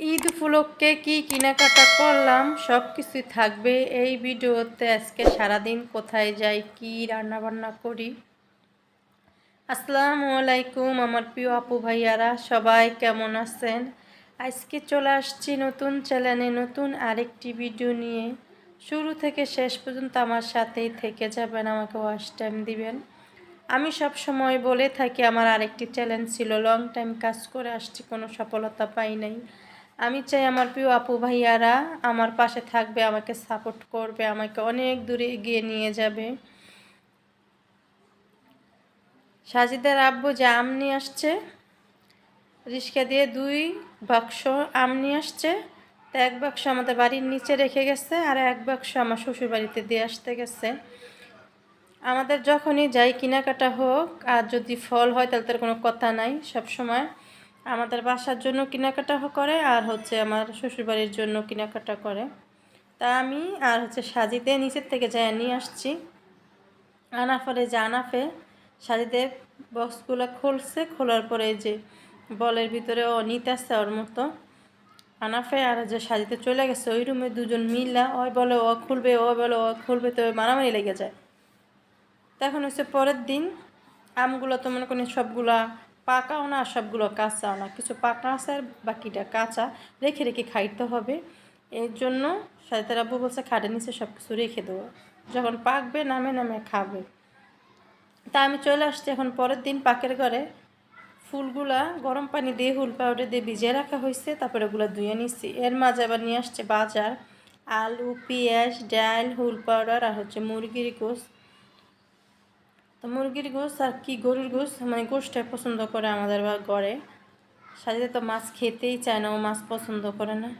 ঈদ উপলক্ষে কি কেনাকাটা করলাম? সব কিছুই থাকবে এই ভিডিওতে। আজকে সারাদিন কোথায় যাই, কি রান্না বান্না করি? আসসালামু আলাইকুম আমার প্রিয় আপু ভাইয়ারা, সবাই কেমন আছেন? আজকে চলে আসছি নতুন চ্যানেলে নতুন আরেকটি ভিডিও নিয়ে। শুরু থেকে শেষ পর্যন্ত আমার সাথেই থেকে যাবেন, আমাকে ওয়াশ টাইম দিবেন। আমি সব সময় বলে থাকি, আমার আরেকটি চ্যালেঞ্জ ছিল, লং টাইম কাজ করে আসছি, কোনো সফলতা পাই নাই। আমি চাই আমার প্রিয় আপু ভাইয়ারা আমার পাশে থাকবে, আমাকে সাপোর্ট করবে, আমাকে অনেক দূরে এগিয়ে নিয়ে যাবে। সাজিদের আব্বু যে আম নিয়ে আসছে, রিস্কা দিয়ে দুই বাক্স আম নিয়ে আসছে, তো এক বাক্স আমাদের বাড়ির নিচে রেখে গেছে আর এক বাক্স আমার শ্বশুর বাড়িতে দিয়ে আসতে গেছে। আমাদের যখনই যাই কেনাকাটা হোক আর যদি ফল হয় তাহলে তার কোনো কথা নাই সব সময় আমাদের বাসার জন্য কেনাকাটা করে আর হচ্ছে আমার শ্বশুরবাড়ির জন্য কেনাকাটা করে। তা আমি আর হচ্ছে সাজিতে নিচের থেকে যাই নিয়ে আসছি। আনাফারে যে আনাফে সাজিতে বক্সগুলো খুলছে, খোলার পরে যে বলের ভিতরে ও নিতে আসছে ওর মতো। আনাফে আর যে সাজিতে চলে গেছে, ওই রুমে দুজন মিলা ওই বলে ও খুলবে, ও বলে ও খুলবে, তো মারামারি লেগে যায়। তখন হচ্ছে পরের দিন, আমগুলো তো মনে করেন সবগুলা পাকাও না সবগুলো কাঁচাও না কিছু পাকা আছে আর বাকিটা কাঁচা। রেখে রেখে খাইতে হবে। এর জন্য সাইতার আব্বু বলছে, খাটের নিচে সব কিছু রেখে দেবো। যখন পাকবে, নামে নামে খাবে। তা আমি চলে আসছি এখন পরের দিন পাকের ঘরে। ফুলগুলা গরম পানি দিয়ে, হুল পাউডার দিয়ে ভিজিয়ে রাখা হয়েছে। তারপরে ওগুলো ধুয়ে নিচ্ছি এর মাঝে আবার নিয়ে আসছে বাজার। আলু, পেঁয়াজ, ডাল, হুল পাউডার আর হচ্ছে মুরগির গোস তো মুরগির গোস আর কি গরুর গোস মানে গোসটাই পছন্দ করে আমাদের ঘরে সাজিতে তো মাছ খেতেই চায় না, ও মাছ পছন্দ করে না।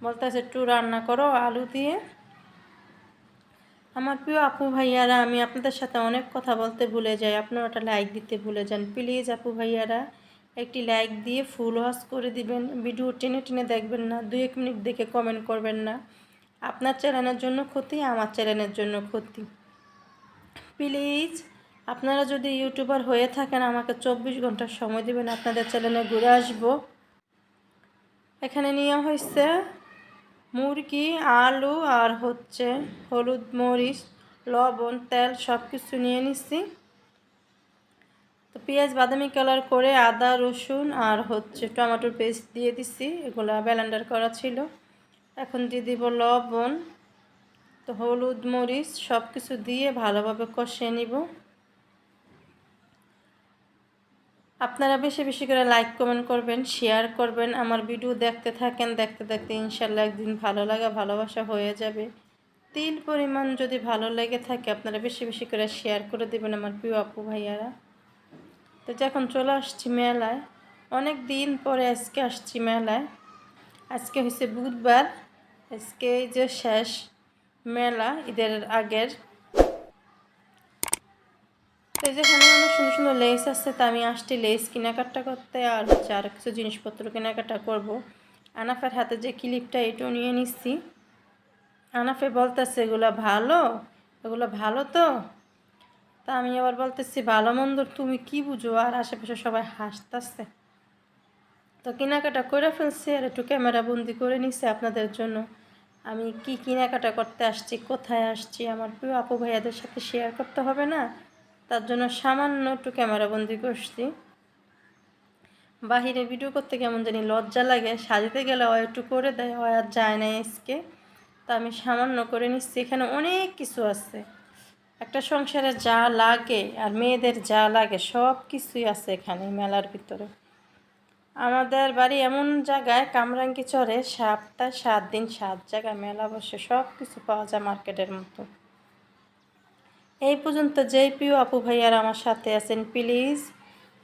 বলতে আছে একটু রান্না করো আলু দিয়ে। আমার প্রিয় আপু ভাইয়ারা, আমি আপনাদের সাথে অনেক কথা বলতে ভুলে যাই। আপনারা ওটা লাইক দিতে ভুলে যান। প্লিজ আপু ভাইয়ারা, একটি লাইক দিয়ে ফুল ওয়াশ করে দিবেন। ভিডিও টেনে টেনে দেখবেন না দু এক মিনিট দেখে কমেন্ট করবেন না। আপনার চ্যানেলের জন্য ক্ষতি, আমার চ্যানেলের জন্য ক্ষতি। প্লিজ, আপনারা যদি ইউটিউবার হয়ে থাকেন, আমাকে চব্বিশ ঘণ্টা সময় দেবেন, আপনাদের চ্যানেলে ঘুরে আসব। এখানে নেওয়া হয়েছে মুরগি, আলু আর হচ্ছে হলুদ মরিচ, লবণ, তেল সব কিছু নিয়ে নিচ্ছি তো পেঁয়াজ, বাদামি কালার করে আদা, রসুন আর হচ্ছে টমেটোর পেস্ট দিয়ে দিছি। এগুলো ব্যালেন্ডার করা ছিল। এখন দিয়ে দিব লবণ। তো হলুদ, মরিচ সব কিছু দিয়ে ভালোভাবে কষিয়ে নিব। আপনারা বেশি বেশি করে লাইক কমেন্ট করবেন শেয়ার করবেন। আমার ভিডিও দেখতে থাকেন, দেখতে দেখতে ইনশাল্লাহ একদিন ভালো লাগা, ভালোবাসা হয়ে যাবে। তিল পরিমাণ যদি ভালো লেগে থাকে, আপনারা বেশি বেশি করে শেয়ার করে দেবেন আমার প্রিয় আপু ভাইয়ারা। তো যখন চলে আসছি মেলায়, অনেক দিন পরে আজকে আসছি মেলায়। আজকে হয়েছে বুধবার, আজকে যে শেষ মেলা, ঈদের আগের। তো যেখানে অনেক সুন্দর সুন্দর লেস আছে, তা আমি আসছি লেস কেনাকাটা করতে আর হচ্ছে আর কিছু জিনিসপত্র কেনাকাটা করব। আনাফের হাতে যে ক্লিপটা এটাও নিয়ে নিচ্ছি। আনাফে বলতেছে, এগুলো ভালো? এগুলো ভালো তো? তা আমি আবার বলতেছি, ভালো মন্দ, তুমি কি বুঝো? আর আশেপাশে সবাই হাসতেছে। তো কেনাকাটা করে ফেলছি আর একটু ক্যামেরা বন্দি করে নিচ্ছে আপনাদের জন্য। আমি কি কেনাকাটা করতে আসছি, কোথায় আসছি, আমার প্রিয় আপু ভাইয়াদের সাথে শেয়ার করতে হবে না? তার জন্য সামান্য একটু ক্যামেরাবন্দি করছি। বাহিরে ভিডিও করতে কেমন জানি লজ্জা লাগে, সাজিতে গেলে ও একটু করে দেয় ও আর যায় না এসকে তা আমি সামান্য করে নিচ্ছি, এখানে অনেক কিছু আছে। একটা সংসারে যা লাগে, আর মেয়েদের যা লাগে সব কিছুই আছে এখানে, মেলার ভিতরে। আমাদের বাড়ি এমন জায়গায় কামরাঙ্গি চরে সপ্তাহে সাত দিন, সাত জায়গায় মেলা বসে সব কিছু পাওয়া যায় মার্কেটের মতো। এই পর্যন্ত যেই প্রিয় আপু ভাইয়ার আমার সাথে আছেন, প্লিজ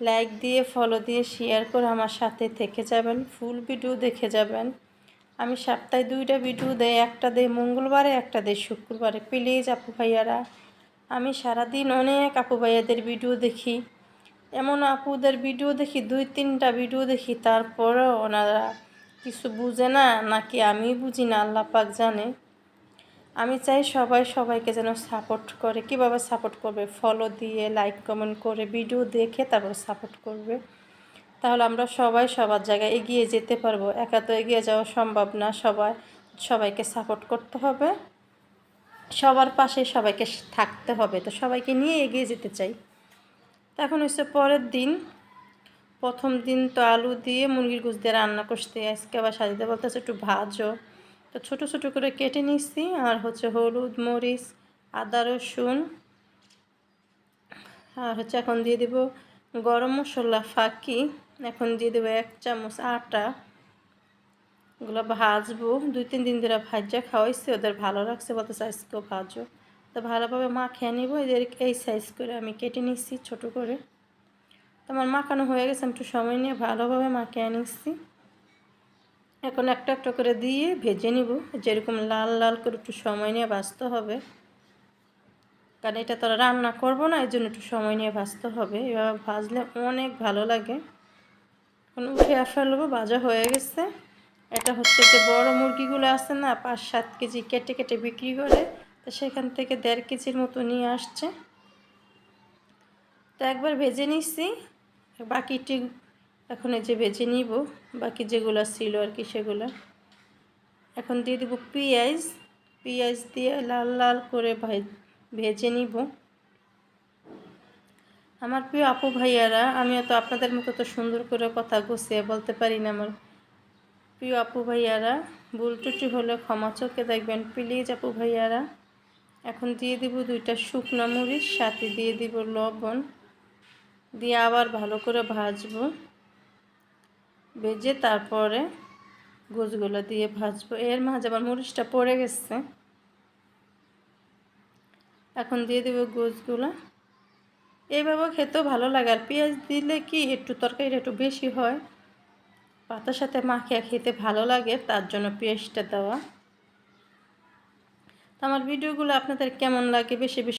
লাইক দিয়ে, ফলো দিয়ে, শেয়ার করে আমার সাথে থেকে যাবেন, ফুল ভিডিও দেখে যাবেন। আমি সপ্তাহে দুইটা ভিডিও দেয় একটা দেয় মঙ্গলবারে, একটা দেয় শুক্রবারে। প্লিজ আপু ভাইয়ারা, আমি সারাদিন অনেক আপু ভাইয়াদের ভিডিও দেখি। এমন আপুদের ভিডিও দেখি, দুই তিনটা ভিডিও দেখি, তারপরেও ওনারা কিছু বুঝে না, নাকি আমি বুঝি না, আল্লাহ পাক জানে। আমি চাই সবাই সবাইকে যেন সাপোর্ট করে, কীভাবে সাপোর্ট করবে? ফলো দিয়ে লাইক কমেন্ট করে, ভিডিও দেখে তারপর সাপোর্ট করবে। তাহলে আমরা সবাই সবার জায়গায় এগিয়ে যেতে পারব। একা তো এগিয়ে যাওয়া সম্ভব না, সবাই, সবাইকে সাপোর্ট করতে হবে। সবার পাশে সবাইকে থাকতে হবে। তো সবাইকে নিয়ে এগিয়ে যেতে চাই। তো এখন হচ্ছে পরের দিন। প্রথম দিন তো আলু দিয়ে মুরগির গুছ দিয়ে রান্না করতে আজকে আবার সাজিতে বলতেছে একটু ভাজো। তো ছোটো ছোটো করে কেটে নিচ্ছি আর হচ্ছে হলুদ, মরিচ, আদা, রসুন আর হচ্ছে এখন দিয়ে দিব গরম মশলা ফাঁকি। এখন দিয়ে দেবো এক চামচ আটা। ওগুলো ভাজবো। দুই তিন দিন ধরে ভাজা খাওয়াইছি, ওদের ভালো লাগছে বলতে আজকেও ভাজো। তো ভালোভাবে মাখিয়ে নিব। এদের এই সাইজ করে আমি কেটে নিচ্ছি ছোট করে। তো আমার মাখানো হয়ে গেছে একটু সময় নিয়ে ভালোভাবে মাখিয়ে নিচ্ছি। এখন একটা একটা করে দিয়ে ভেজে নিব। যেরকম লাল লাল করে একটু সময় নিয়ে ভাজতে হবে। কারণ এটা তো রান্না করব না, এই জন্য একটু সময় নিয়ে ভাজতে হবে। এভাবে ভাজলে অনেক ভালো লাগে। এখন উঠে ফেলব ভাজা হয়ে গেছে। এটা হচ্ছে যে বড় মুরগিগুলো আছে না, পাঁচ সাত কেজি কেটে কেটে বিক্রি করে। তো সেখান থেকে দেড় কেজির মতো নিয়ে আসছে। তো একবার ভেজে নিচ্ছি বাকিটি এখন এই যে ভেজে নিব। বাকি যেগুলো ছিল আর কি সেগুলো। এখন দিয়ে দেবো পেঁয়াজ। পেঁয়াজ দিয়ে লাল লাল করে ভেজে নিব। আমার প্রিয় আপু ভাইয়ারা, আমিও তো আপনাদের মতো তো সুন্দর করে কথা গুছিয়ে বলতে পারি না আমার প্রিয় আপু ভাইয়ারা, ভুল টুটি হলে ক্ষমা চোখে দেখবেন। প্লিজ আপু ভাইয়ারা। এখন দিয়ে দিব দুইটা শুকনো মরিচ, সাথে দিয়ে দিব লবণ। দিয়ে আবার ভালো করে ভাজবো। ভেজে তারপরে গোছগুলো দিয়ে ভাজবো। এর মাঝে আবার মরিচটা পড়ে গেছে। এখন দিয়ে দেবো গোছগুলো। এইভাবে খেতেও ভালো লাগে। আর পেঁয়াজ দিলে কি একটু তরকারিটা একটু বেশি হয়? পাতার সাথে মাখিয়ে খেতে ভালো লাগে, তার জন্য পেঁয়াজটা দেওয়া। আমার ভিডিওগুলো আপনাদের কেমন লাগে? বেশি বেশি